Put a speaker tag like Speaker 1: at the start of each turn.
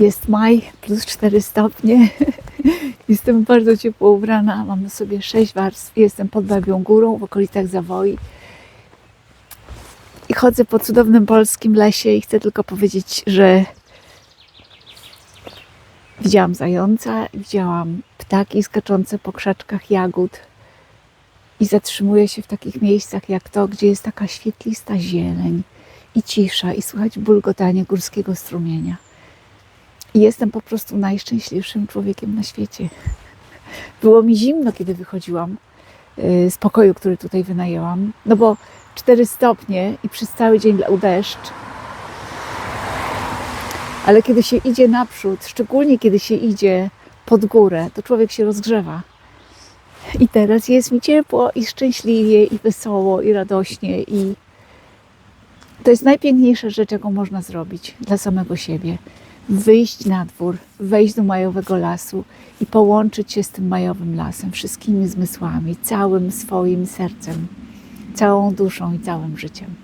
Speaker 1: Jest maj, plus 4 stopnie. Jestem bardzo ciepło ubrana. Mam na sobie 6 warstw. Jestem pod Babią Górą w okolicach Zawoi. I chodzę po cudownym polskim lesie i chcę tylko powiedzieć, że widziałam zająca, widziałam ptaki skaczące po krzaczkach jagód i zatrzymuję się w takich miejscach jak to, gdzie jest taka świetlista zieleń i cisza i słychać bulgotanie górskiego strumienia. I jestem po prostu najszczęśliwszym człowiekiem na świecie. Było mi zimno, kiedy wychodziłam y, z pokoju, który tutaj wynajęłam, no bo 4 stopnie i przez cały dzień lał deszcz. Ale kiedy się idzie naprzód, szczególnie kiedy się idzie pod górę, to człowiek się rozgrzewa. I teraz jest mi ciepło i szczęśliwie, i wesoło, i radośnie. I to jest najpiękniejsza rzecz, jaką można zrobić dla samego siebie. Wyjść na dwór, wejść do majowego lasu i połączyć się z tym majowym lasem, wszystkimi zmysłami, całym swoim sercem, całą duszą i całym życiem.